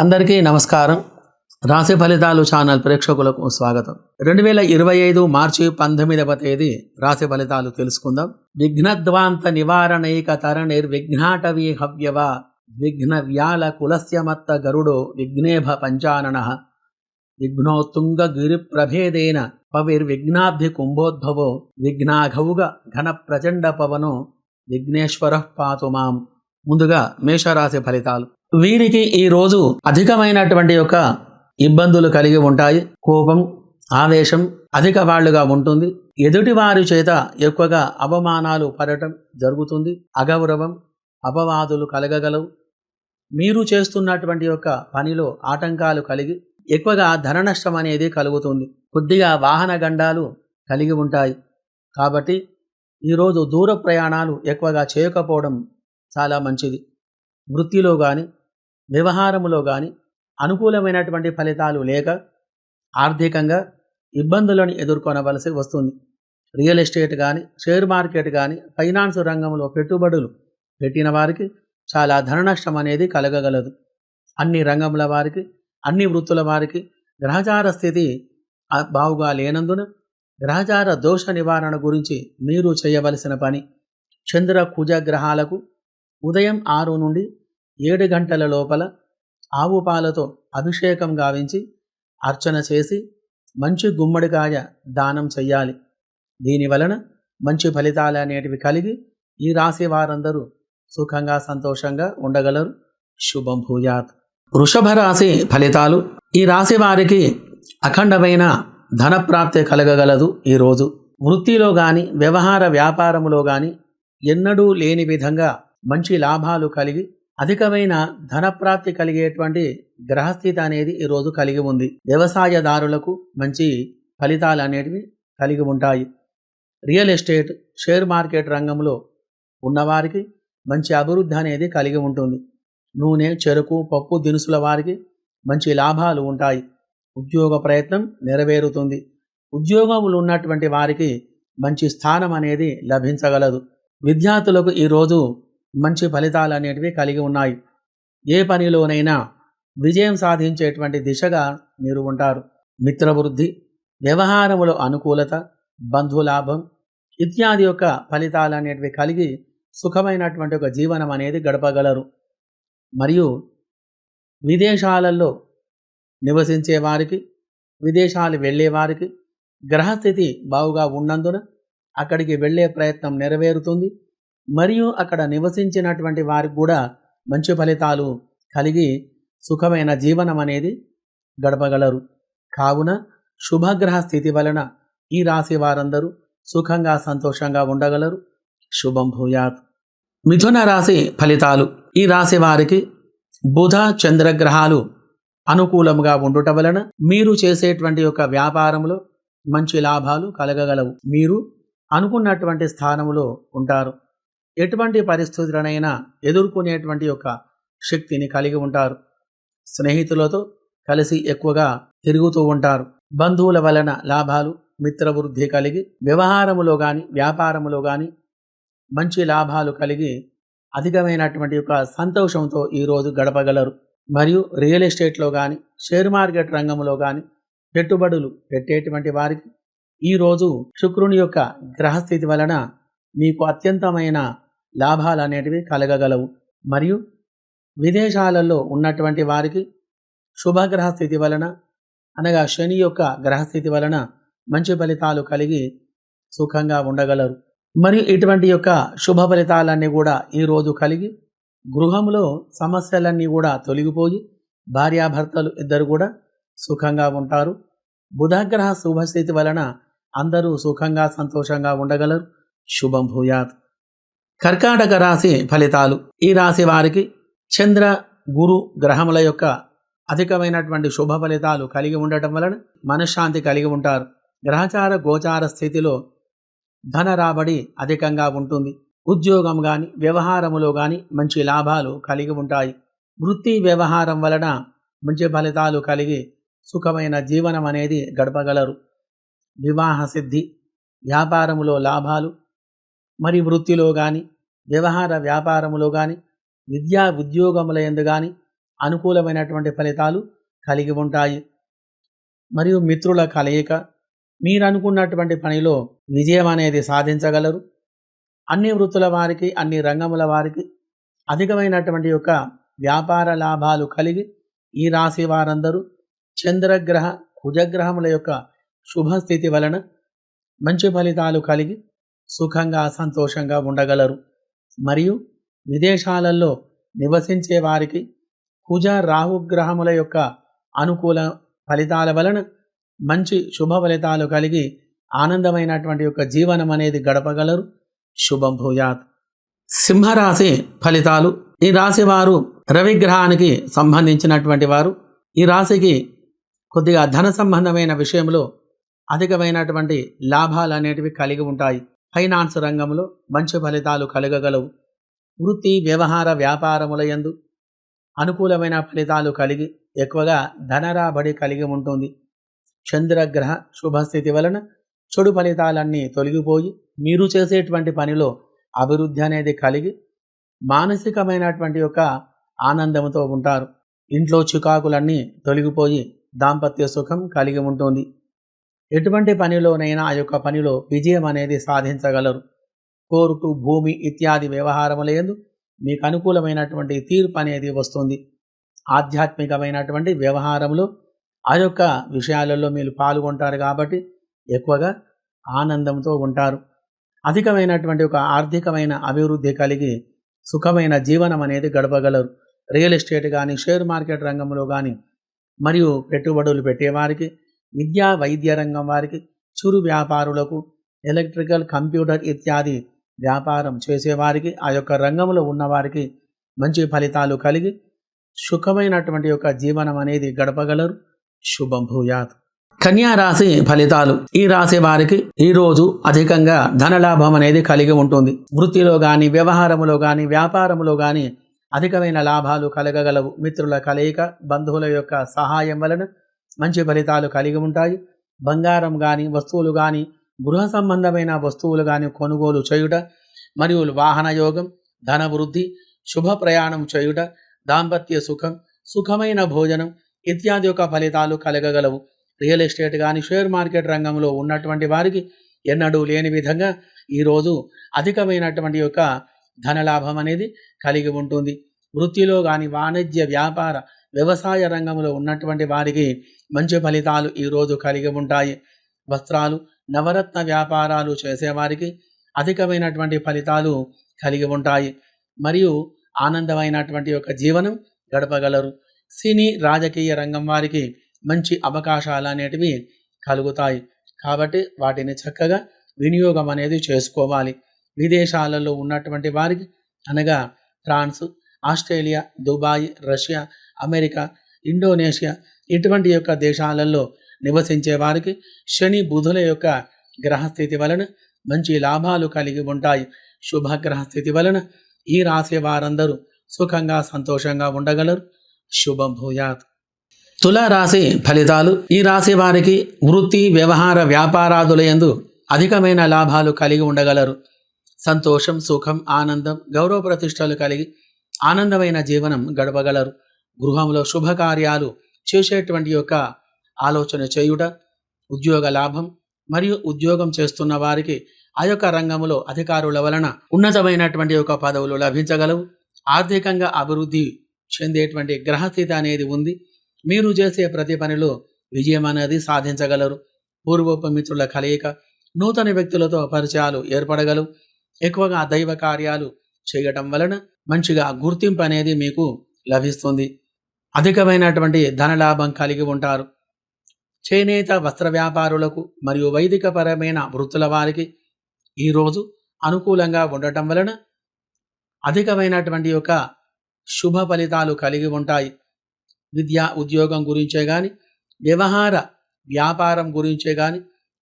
అందరికీ నమస్కారం. రాశి ఫలితాలు ఛానల్ ప్రేక్షకులకు స్వాగతం. రెండు వేల ఇరవై ఐదు మార్చి పంతొమ్మిదవ తేదీ రాశి ఫలితాలు తెలుసుకుందాం. విఘ్నద్వాంత నివారణైక తరణిర్ విఘ్నాటవీ హవ్యవ విఘ్న వ్యాల కులస్యమత్త గరుడో విఘ్నేభ పంచానన విఘ్నోత్తుంగ గిరి ప్రభేదేన పవిర్విఘ్నాబ్ధి కుంభోద్భవో విఘ్నాఘౌగ ఘన ప్రచండ పవనో విఘ్నేశ్వర పాతు మాం. ముందుగా మేషరాశి ఫలితాలు. వీరికి ఈరోజు అధికమైనటువంటి యొక్క ఇబ్బందులు కలిగి ఉంటాయి. కోపం ఆవేశం అధిక వాళ్ళుగా ఉంటుంది. ఎదుటి వారి చేత ఎక్కువగా అవమానాలు పడటం జరుగుతుంది. అగౌరవం అపవాదులు కలగగలవు. మీరు చేస్తున్నటువంటి యొక్క పనిలో ఆటంకాలు కలిగి ఎక్కువగా ధన నష్టం అనేది కలుగుతుంది. కొద్దిగా వాహన గండాలు కలిగి ఉంటాయి. కాబట్టి ఈరోజు దూర ప్రయాణాలు ఎక్కువగా చేయకపోవడం చాలా మంచిది. వృత్తిలో కానీ వ్యవహారములో కానీ అనుకూలమైనటువంటి ఫలితాలు లేక ఆర్థికంగా ఇబ్బందులను ఎదుర్కొనవలసి వస్తుంది. రియల్ ఎస్టేట్ కానీ షేర్ మార్కెట్ కానీ ఫైనాన్స్ రంగంలో పెట్టుబడులు పెట్టిన వారికి చాలా ధన నష్టం అనేది కలగగలదు. అన్ని రంగముల వారికి అన్ని వృత్తుల వారికి గ్రహచార స్థితి బావుగా లేనందున గ్రహచార దోష నివారణ గురించి మీరు చేయవలసిన పని చంద్ర కుజ గ్రహాలకు ఉదయం ఆరు నుండి ఏడు గంటల లోపల ఆవు పాలతో అభిషేకం గావించి అర్చన చేసి మంచి గుమ్మడికాయ దానం చెయ్యాలి. దీని వలన మంచి ఫలితాలు అనేటివి కలిగి ఈ రాశి వారందరూ సుఖంగా సంతోషంగా ఉండగలరు. శుభం భూయాత్. వృషభ రాశి ఫలితాలు. ఈ రాశి వారికి అఖండమైన ధన ప్రాప్తి కలగగలదు ఈరోజు వృత్తిలో కానీ వ్యవహార వ్యాపారములో కానీ ఎన్నడూ లేని విధంగా మంచి లాభాలు కలిగి అధికమైన ధన ప్రాప్తి కలిగేటువంటి గ్రహస్థితి అనేది ఈరోజు కలిగి ఉంది. వ్యవసాయదారులకు మంచి ఫలితాలు అనేటివి కలిగి ఉంటాయి. రియల్ ఎస్టేట్ షేర్ మార్కెట్ రంగంలో ఉన్నవారికి మంచి అభివృద్ధి అనేది కలిగి ఉంటుంది. నూనె చెరుకు పప్పు దినుసుల వారికి మంచి లాభాలు ఉంటాయి. ఉద్యోగ ప్రయత్నం నెరవేరుతుంది. ఉద్యోగములు ఉన్నటువంటి వారికి మంచి స్థానం అనేది లభించగలదు. విద్యార్థులకు ఈరోజు మంచి ఫలితాలు అనేటివి కలిగి ఉన్నాయి. ఏ పనిలోనైనా విజయం సాధించేటువంటి దిశగా మీరు ఉంటారు. మిత్రవృద్ధి వ్యవహారములో అనుకూలత బంధులాభం ఇత్యాది యొక్క ఫలితాలు అనేటివి కలిగి సుఖమైనటువంటి ఒక జీవనం అనేది గడపగలరు. మరియు విదేశాలలో నివసించే వారికి విదేశాలు వెళ్ళే వారికి గ్రహస్థితి బావుగా ఉన్నందున అక్కడికి వెళ్ళే ప్రయత్నం నెరవేరుతుంది. మరియు అక్కడ నివసించినటువంటి వారికి కూడా మంచి ఫలితాలు కలిగి సుఖమైన జీవనం అనేది గడపగలరు. కావున శుభగ్రహ స్థితి వలన ఈ రాశి వారందరూ సుఖంగా సంతోషంగా ఉండగలరు. శుభం భూయాత్. మిథున రాశి ఫలితాలు. ఈ రాశి వారికి బుధ చంద్రగ్రహాలు అనుకూలముగా ఉండుట వలన మీరు చేసేటువంటి యొక్క వ్యాపారంలో మంచి లాభాలు కలగగలవు. మీరు అనుకున్నటువంటి స్థానములో ఉంటారు. ఎటువంటి పరిస్థితులనైనా ఎదుర్కొనేటువంటి యొక్క శక్తిని కలిగి ఉంటారు. స్నేహితులతో కలిసి ఎక్కువగా తిరుగుతూ ఉంటారు. బంధువుల వలన లాభాలు మిత్రవృద్ధి కలిగి వ్యవహారములో కానీ వ్యాపారములో కానీ మంచి లాభాలు కలిగి అధికమైనటువంటి యొక్క సంతోషంతో ఈరోజు గడపగలరు. మరియు రియల్ ఎస్టేట్లో కానీ షేర్ మార్కెట్ రంగంలో కానీ పెట్టుబడులు పెట్టేటువంటి వారికి ఈరోజు శుక్రుని యొక్క గ్రహస్థితి వలన మీకు అత్యంతమైన లాభాలు అనేటివి కలగగలవు. మరియు విదేశాలలో ఉన్నటువంటి వారికి శుభగ్రహ స్థితి వలన అనగా శని యొక్క గ్రహస్థితి వలన మంచి ఫలితాలు కలిగి సుఖంగా ఉండగలరు. మరియు ఇటువంటి యొక్క శుభ ఫలితాలన్నీ కూడా ఈరోజు కలిగి గృహంలో సమస్యలన్నీ కూడా తొలగిపోయి భార్యాభర్తలు ఇద్దరు కూడా సుఖంగా ఉంటారు. బుధగ్రహ శుభస్థితి వలన అందరూ సుఖంగా సంతోషంగా ఉండగలరు. శుభం భూయాత్. కర్కాటక రాశి ఫలితాలు. ఈ రాశి వారికి చంద్ర గురు గ్రహముల యొక్క అధికమైనటువంటి శుభ ఫలితాలు కలిగి ఉండటం వలన మనశ్శాంతి కలిగి ఉంటారు. గ్రహచార గోచార స్థితిలో ధన రాబడి అధికంగా ఉంటుంది. ఉద్యోగం కానీ వ్యవహారములో కానీ మంచి లాభాలు కలిగి ఉంటాయి. వృత్తి వ్యవహారం వలన మంచి ఫలితాలు కలిగి సుఖమైన జీవనం అనేది గడపగలరు. వివాహ సిద్ధి వ్యాపారములో లాభాలు మరి వృత్తిలో కానీ వ్యవహార వ్యాపారములో కానీ విద్యా ఉద్యోగముల ఎందు కానీ అనుకూలమైనటువంటి ఫలితాలు కలిగి ఉంటాయి. మరియు మిత్రుల కలయిక మీరు అనుకున్నటువంటి పనిలో విజయం అనేది సాధించగలరు. అన్ని వృత్తుల వారికి అన్ని రంగముల వారికి అధికమైనటువంటి యొక్క వ్యాపార లాభాలు కలిగి ఈ రాశి వారందరూ చంద్రగ్రహ కుజగ్రహముల యొక్క శుభస్థితి వలన మంచి ఫలితాలు కలిగి సుఖంగా సంతోషంగా ఉండగలరు. మరియు విదేశాలలో నివసించే వారికి కుజ రాహుగ్రహముల యొక్క అనుకూల ఫలితాల వలన మంచి శుభ ఫలితాలు కలిగి ఆనందమైనటువంటి యొక్క జీవనం అనేది గడపగలరు. శుభం భూయాత్. సింహరాశి ఫలితాలు. ఈ రాశి వారు రవిగ్రహానికి సంబంధించినటువంటి వారు. ఈ రాశికి కొద్దిగా ధన సంబంధమైన విషయంలో అధికమైనటువంటి లాభాలు అనేటివి కలిగి ఉంటాయి. ఫైనాన్స్ రంగంలో మంచి ఫలితాలు కలగగలవు. వృత్తి వ్యవహార వ్యాపారములయందు అనుకూలమైన ఫలితాలు కలిగి ఎక్కువగా ధనరాబడి కలిగి ఉంటుంది. చంద్రగ్రహ శుభస్థితి వలన చెడు ఫలితాలన్నీ తొలగిపోయి మీరు చేసేటువంటి పనిలో అభివృద్ధి అనేది కలిగి మానసికమైనటువంటి యొక్క ఆనందంతో ఉంటారు. ఇంట్లో చికాకులన్నీ తొలగిపోయి దాంపత్య సుఖం కలిగి ఉంటుంది. ఎటువంటి పనిలోనైనా ఆ యొక్క పనిలో విజయం అనేది సాధించగలరు. కోర్టు భూమి ఇత్యాది వ్యవహారములందు మీకు అనుకూలమైనటువంటి తీర్పు అనేది వస్తుంది. ఆధ్యాత్మికమైనటువంటి వ్యవహారంలో ఆ యొక్క విషయాలలో మీరు పాల్గొంటారు కాబట్టి ఎక్కువగా ఆనందంతో ఉంటారు. అధికమైనటువంటి ఒక ఆర్థికమైన అభివృద్ధి కలిగి సుఖమైన జీవనం అనేది గడపగలరు. రియల్ ఎస్టేట్ కానీ షేర్ మార్కెట్ రంగంలో కానీ మరియు పెట్టుబడులు పెట్టేవారికి విద్యా వైద్య రంగం వారికి చిరు వ్యాపారులకు ఎలక్ట్రికల్ కంప్యూటర్ ఇత్యాది వ్యాపారం చేసేవారికి ఆ యొక్క రంగంలో ఉన్నవారికి మంచి ఫలితాలు కలిగి సుఖమైనటువంటి యొక్క జీవనం అనేది గడపగలరు. శుభం భూయాత్. కన్యా రాశి ఫలితాలు. ఈ రాశి వారికి ఈ రోజు అధికంగా ధనలాభం అనేది కలిగి ఉంటుంది. వృత్తిలో కానీ వ్యవహారములో కానీ వ్యాపారములో కానీ అధికమైన లాభాలు కలగగలవు. మిత్రుల కలయిక బంధువుల యొక్క సహాయం వలన మంచి ఫలితాలు కలిగి ఉంటాయి. బంగారం కానీ వస్తువులు కానీ గృహ సంబంధమైన వస్తువులు కానీ కొనుగోలు చేయుట మరియు వాహన యోగం ధన వృద్ధి శుభ ప్రయాణం చేయుట దాంపత్య సుఖం సుఖమైన భోజనం ఇత్యాది యొక్క ఫలితాలు కలగగలవు. రియల్ ఎస్టేట్ కానీ షేర్ మార్కెట్ రంగంలో ఉన్నటువంటి వారికి ఎన్నడూ లేని విధంగా ఈరోజు అధికమైనటువంటి యొక్క ధనలాభం అనేది కలిగి ఉంటుంది. వృత్తిలో కానీ వాణిజ్య వ్యాపార వ్యవసాయ రంగంలో ఉన్నటువంటి వారికి మంచి ఫలితాలు ఈరోజు కలిగి ఉంటాయి. వస్త్రాలు నవరత్న వ్యాపారాలు చేసేవారికి అధికమైనటువంటి ఫలితాలు కలిగి ఉంటాయి. మరియు ఆనందమైనటువంటి యొక్క జీవనం గడపగలరు. సినీ రాజకీయ రంగం వారికి మంచి అవకాశాలు అనేటివి కలుగుతాయి. కాబట్టి వాటిని చక్కగా వినియోగం అనేది చేసుకోవాలి. విదేశాలలో ఉన్నటువంటి వారికి అనగా France Australia Dubai Russia America Indonesia ఇటువంటి యొక్క దేశాలలో నివసించే వారికి శని బుధుల యొక్క గ్రహస్థితి వలన మంచి లాభాలు కలిగి ఉంటాయి. శుభగ్రహ స్థితి వలన ఈ రాశి వారందరూ సుఖంగా సంతోషంగా ఉండగలరు. శుభం భూయాత్. తులారాశి ఫలితాలు. ఈ రాశి వారికి వృత్తి వ్యవహార వ్యాపారాదుల ఎందు అధికమైన లాభాలు కలిగి ఉండగలరు. సంతోషం సుఖం ఆనందం గౌరవ ప్రతిష్టలు కలిగి ఆనందమైన జీవనం గడపగలరు. గృహంలో శుభకార్యాలు చేసేటువంటి యొక్క ఆలోచన చేయుట ఉద్యోగ లాభం మరియు ఉద్యోగం చేస్తున్న వారికి ఆ యొక్క రంగంలో అధికారుల వలన ఉన్నతమైనటువంటి యొక్క పదవులు లభించగలవు. ఆర్థికంగా అభివృద్ధి చెందేటువంటి గ్రహస్థితి అనేది ఉంది. మీరు చేసే ప్రతి పనిలో విజయం అనేది సాధించగలరు. పూర్వపు మిత్రుల కలయిక నూతన వ్యక్తులతో పరిచయాలు ఏర్పడగలవు. ఎక్కువగా దైవ కార్యాలు చేయటం వలన మంచిగా గుర్తింపు అనేది మీకు లభిస్తుంది. అధికమైనటువంటి ధనలాభం కలిగి ఉంటారు. చేనేత వస్త్ర వ్యాపారులకు మరియు వైదికపరమైన వృత్తుల వారికి ఈరోజు అనుకూలంగా ఉండటం వలన అధికమైనటువంటి యొక్క శుభ ఫలితాలు కలిగి ఉంటాయి. విద్య ఉద్యోగం గురించే కానీ వ్యవహార వ్యాపారం గురించే కానీ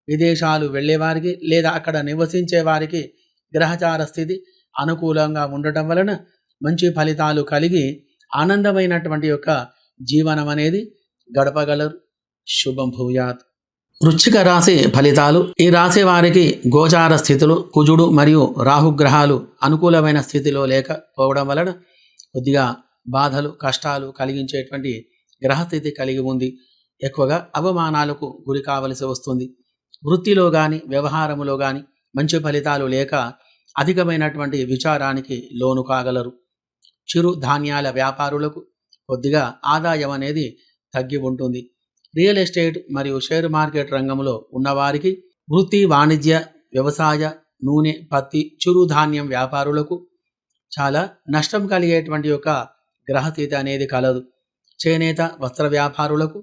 విదేశాలు వెళ్ళేవారికి లేదా అక్కడ నివసించే వారికి గ్రహచార స్థితి అనుకూలంగా ఉండటం వలన మంచి ఫలితాలు కలిగి ఆనందమైనటువంటి యొక్క జీవనం అనేది గడపగలరు. శుభం భూయాత్. వృశ్చిక రాశి ఫలితాలు. ఈ రాశి వారికి గోచార స్థితులు కుజుడు మరియు రాహుగ్రహాలు అనుకూలమైన స్థితిలో లేకపోవడం వలన కొద్దిగా బాధలు కష్టాలు కలిగించేటువంటి గ్రహస్థితి కలిగి ఉంది. ఎక్కువగా అవమానాలకు గురి కావలసి వస్తుంది. వృత్తిలో కానీ వ్యవహారములో కానీ మంచి ఫలితాలు లేక అధికమైనటువంటి విచారానికి లోను కాగలరు. చిరు ధాన్యాల వ్యాపారులకు కొద్దిగా ఆదాయం అనేది తగ్గి ఉంటుంది. రియల్ ఎస్టేట్ మరియు షేర్ మార్కెట్ రంగంలో ఉన్నవారికి వృత్తి వాణిజ్య వ్యవసాయ నూనె పత్తి చిరుధాన్యం వ్యాపారులకు చాలా నష్టం కలిగేటువంటి యొక్క గ్రహస్థితి అనేది కలదు. చేనేత వస్త్ర వ్యాపారులకు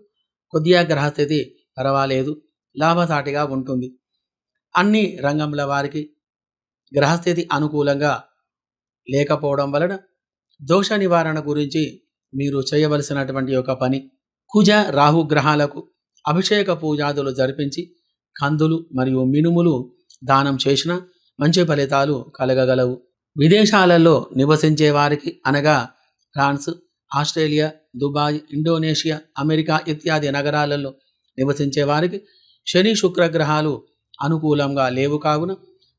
కొద్దిగా గ్రహస్థితి పర్వాలేదు. లాభసాటిగా ఉంటుంది. అన్ని రంగంల వారికి గ్రహస్థితి అనుకూలంగా లేకపోవడం వలన దోష నివారణ గురించి మీరు చేయవలసినటువంటి ఒక పని కుజ రాహు గ్రహాలకు అభిషేక పూజాదులు జరిపించి కందులు మరియు మినుములు దానం చేసిన మంచి ఫలితాలు కలగగలవు. విదేశాలలో నివసించే వారికి అనగా France Australia Dubai Indonesia America ఇత్యాది నగరాలలో నివసించే వారికి శని శుక్ర గ్రహాలు అనుకూలంగా లేవు కావున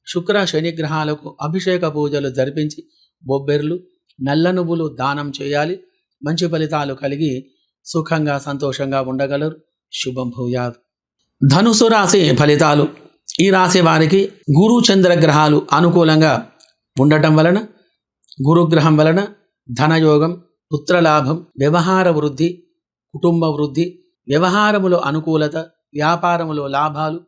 శుక్ర శని గ్రహాలకు అభిషేక పూజలు జరిపించి బొబ్బెర్లు నల్ల నువ్వులు దానం చేయాలి. మంచి ఫలితాలు కలిగి సుఖంగా సంతోషంగా ఉండగలరు. శుభం భూయాదు ధనుసు రాశి ఫలితాలు. ఈ రాశి వారికి గురు చంద్ర గ్రహాలు అనుకూలంగా ఉండటం వలన గురుగ్రహం వలన ధనయోగం పుత్రలాభం వ్యవహార వృద్ధి కుటుంబ వృద్ధి వ్యవహారములో అనుకూలత వ్యాపారములో లాభాలు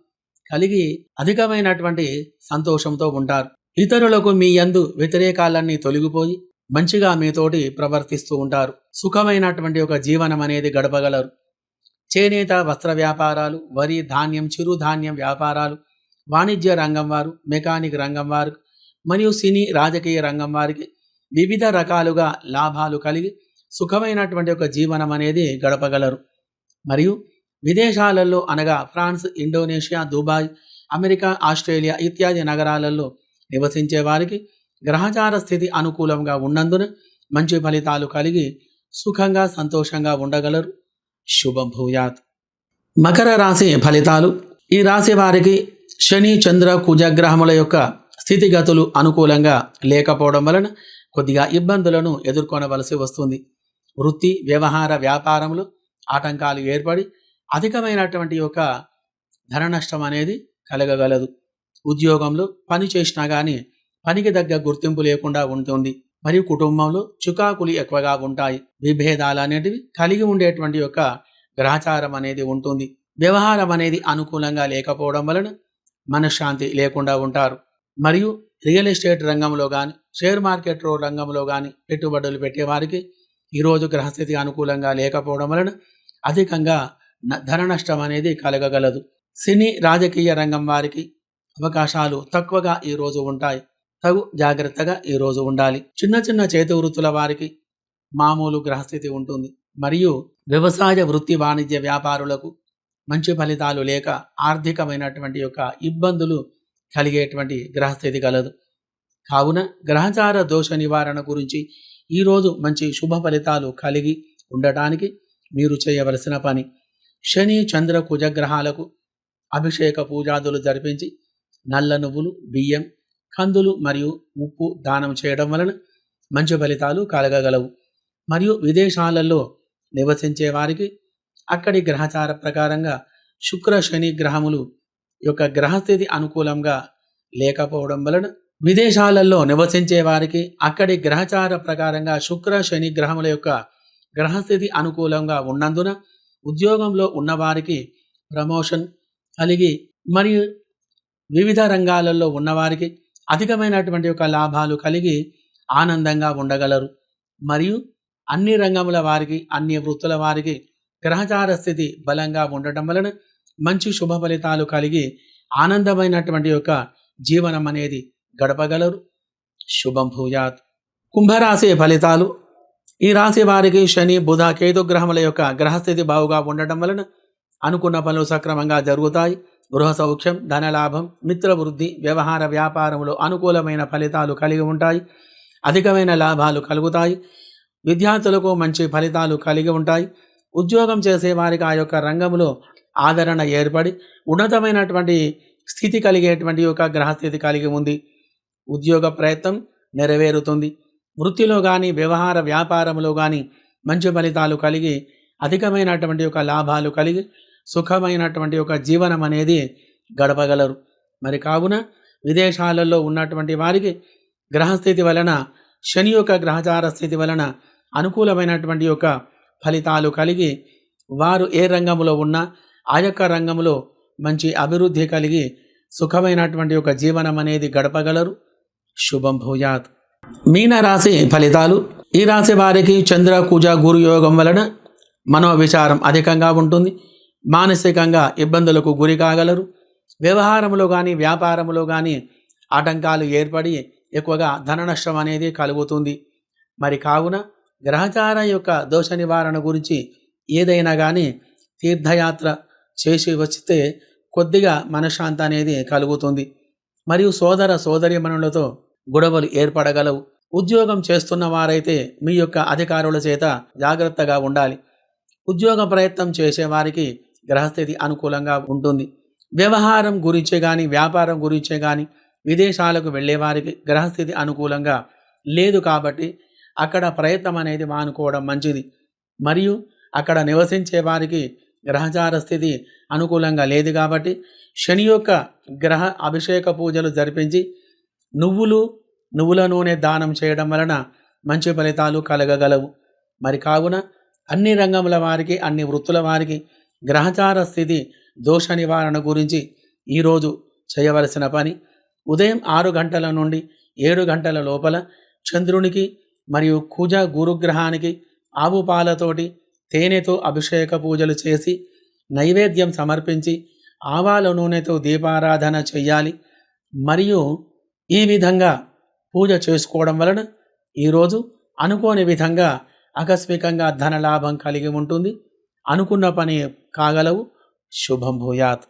కలిగి అధికమైనటువంటి సంతోషంతో ఉంటారు. ఇతరులకు మీ యందు వ్యతిరేకాలన్నీ తొలగిపోయి మంచిగా మీతోటి ప్రవర్తిస్తూ ఉంటారు. సుఖమైనటువంటి ఒక జీవనం అనేది గడపగలరు. చేనేత వస్త్ర వ్యాపారాలు వరి ధాన్యం చిరుధాన్యం వ్యాపారాలు వాణిజ్య రంగం వారు మెకానిక్ రంగం వారు మరియు సినీ రాజకీయ రంగం వారికి వివిధ రకాలుగా లాభాలు కలిగి సుఖమైనటువంటి ఒక జీవనం అనేది గడపగలరు. మరియు విదేశాలలో అనగా France Indonesia Dubai America Australia ఇత్యాది నగరాలలో నివసించే వారికి గ్రహచార స్థితి అనుకూలంగా ఉన్నందున మంచి ఫలితాలు కలిగి సుఖంగా సంతోషంగా ఉండగలరు. శుభం భూయాత్. మకర రాశి ఫలితాలు. ఈ రాశి వారికి శని చంద్ర కుజగ్రహముల యొక్క స్థితిగతులు అనుకూలంగా లేకపోవడం వలన కొద్దిగా ఇబ్బందులను ఎదుర్కొనవలసి వస్తుంది. వృత్తి వ్యవహార వ్యాపారంలో ఆటంకాలు ఏర్పడి అధికమైనటువంటి యొక్క ధన నష్టం అనేది కలగగలదు. ఉద్యోగంలో పని చేసినా కానీ పనికి తగ్గ గుర్తింపు లేకుండా ఉంటుంది. మరియు కుటుంబంలో చుకాకులు ఎక్కువగా ఉంటాయి. విభేదాలు అనేటివి కలిగి ఉండేటువంటి యొక్క గ్రహచారం అనేది ఉంటుంది. వ్యవహారం అనేది అనుకూలంగా లేకపోవడం వలన మనశ్శాంతి లేకుండా ఉంటారు. మరియు రియల్ ఎస్టేట్ రంగంలో కానీ షేర్ మార్కెట్ రంగంలో కానీ పెట్టుబడులు పెట్టేవారికి ఈరోజు గ్రహస్థితి అనుకూలంగా లేకపోవడం వలన అధికంగా న- ధన నష్టం అనేది కలగగలదు. సినీ రాజకీయ రంగం వారికి అవకాశాలు తక్కువగా ఈరోజు ఉంటాయి. తగు జాగ్రత్తగా ఈరోజు ఉండాలి. చిన్న చిన్న చేతి వృత్తుల వారికి మామూలు గ్రహస్థితి ఉంటుంది. మరియు వ్యవసాయ వృత్తి వాణిజ్య వ్యాపారులకు మంచి ఫలితాలు లేక ఆర్థికమైనటువంటి యొక్క ఇబ్బందులు కలిగేటువంటి గ్రహస్థితి కలదు. కావున గ్రహచార దోష నివారణ గురించి ఈరోజు మంచి శుభ ఫలితాలు కలిగి ఉండటానికి మీరు చేయవలసిన పని. శని చంద్ర కుజగ్రహాలకు అభిషేక పూజాదులు జరిపించి నల్ల నువ్వులు బియ్యం కందులు మరియు ఉప్పు దానం చేయడం వలన మంచి ఫలితాలు కలగగలవు. మరియు విదేశాలలో నివసించే వారికి అక్కడి గ్రహచార ప్రకారంగా శుక్ర శని గ్రహములు యొక్క గ్రహస్థితి అనుకూలంగా లేకపోవడం వలన విదేశాలలో నివసించే వారికి అక్కడి గ్రహచార ప్రకారంగా శుక్ర శని గ్రహముల యొక్క గ్రహస్థితి అనుకూలంగా ఉన్నందున ఉద్యోగంలో ఉన్నవారికి ప్రమోషన్ కలిగి మరియు వివిధ రంగాలలో ఉన్నవారికి అధికమైనటువంటి యొక్క లాభాలు కలిగి ఆనందంగా ఉండగలరు. మరియు అన్ని రంగముల వారికి అన్ని వృత్తుల వారికి గ్రహచార స్థితి బలంగా ఉండటం వలన మంచి శుభ ఫలితాలు కలిగి ఆనందమైనటువంటి యొక్క జీవనం అనేది గడపగలరు. శుభం భూయాత్. కుంభరాశి ఫలితాలు. ఈ రాశి వారికి శని బుధ కేతు గ్రహముల యొక్క గ్రహస్థితి బావుగా ఉండటం వలన అనుకున్న పనులు సక్రమంగా జరుగుతాయి. గృహ సౌఖ్యం ధనలాభం మిత్రవృద్ధి వ్యవహార వ్యాపారములో అనుకూలమైన ఫలితాలు కలిగి ఉంటాయి. అధికమైన లాభాలు కలుగుతాయి. విద్యార్థులకు మంచి ఫలితాలు కలిగి ఉంటాయి. ఉద్యోగం చేసే వారికి ఆ యొక్క రంగంలో ఆదరణ ఏర్పడి ఉన్నతమైనటువంటి స్థితి కలిగేటువంటి ఒక గ్రహస్థితి కలిగి ఉంది. ఉద్యోగ ప్రయత్నం నెరవేరుతుంది. వృత్తిలో కానీ వ్యవహార వ్యాపారంలో కానీ మంచి ఫలితాలు కలిగి అధికమైనటువంటి ఒక లాభాలు కలిగి సుఖమైనటువంటి ఒక జీవనం అనేది గడపగలరు. మరి కావున విదేశాలలో ఉన్నటువంటి వారికి గ్రహస్థితి వలన శని యొక్క గ్రహచార స్థితి వలన అనుకూలమైనటువంటి యొక్క ఫలితాలు కలిగి వారు ఏ రంగంలో ఉన్నా ఆ యొక్క రంగంలో మంచి అభివృద్ధి కలిగి సుఖమైనటువంటి ఒక జీవనం అనేది గడపగలరు. శుభం భూయాత్. మీన రాశి ఫలితాలు. ఈ రాశి వారికి చంద్ర కుజ గురు యోగం వలన మనోవిచారం అధికంగా ఉంటుంది. మానసికంగా ఇబ్బందులకు గురి కాగలరు. వ్యవహారంలో కానీ వ్యాపారంలో కానీ ఆటంకాలు ఏర్పడి ఎక్కువగా ధన నష్టం అనేది కలుగుతుంది. మరి కావున గ్రహచార యొక్క దోష నివారణ గురించి ఏదైనా కానీ తీర్థయాత్ర చేసి వచ్చితే కొద్దిగా మనశ్శాంతి అనేది కలుగుతుంది. మరియు సోదర సోదరిమణులతో గొడవలు ఏర్పడగలవు. ఉద్యోగం చేస్తున్న వారైతే మీ యొక్క అధికారుల చేత జాగ్రత్తగా ఉండాలి. ఉద్యోగ ప్రయత్నం చేసేవారికి గ్రహస్థితి అనుకూలంగా ఉంటుంది. వ్యవహారం గురించే కానీ వ్యాపారం గురించే కానీ విదేశాలకు వెళ్ళేవారికి గ్రహస్థితి అనుకూలంగా లేదు కాబట్టి అక్కడ ప్రయత్నం అనేది మానుకోవడం మంచిది. మరియు అక్కడ నివసించే వారికి గ్రహచార స్థితి అనుకూలంగా లేదు కాబట్టి శని యొక్క గ్రహ అభిషేక పూజలు జరిపించి నువ్వులు నువ్వుల నూనె దానం చేయడం వలన మంచి ఫలితాలు కలగగలవు. మరి కావున అన్ని రంగముల వారికి అన్ని వృత్తుల వారికి గ్రహచార స్థితి దోష నివారణ గురించి ఈరోజు చేయవలసిన పని ఉదయం ఆరు గంటల నుండి ఏడు గంటల లోపల చంద్రునికి మరియు కుజ గురుగ్రహానికి ఆవు పాలతోటి తేనెతో అభిషేక పూజలు చేసి నైవేద్యం సమర్పించి ఆవాల నూనెతో దీపారాధన చెయ్యాలి. మరియు ఈ విధంగా పూజ చేసుకోవడం వలన ఈరోజు అనుకోని విధంగా ఆకస్మికంగా ధనలాభం కలిగి ఉంటుంది. అనుకున్న పని కాగలవు. శుభం భూయాత్.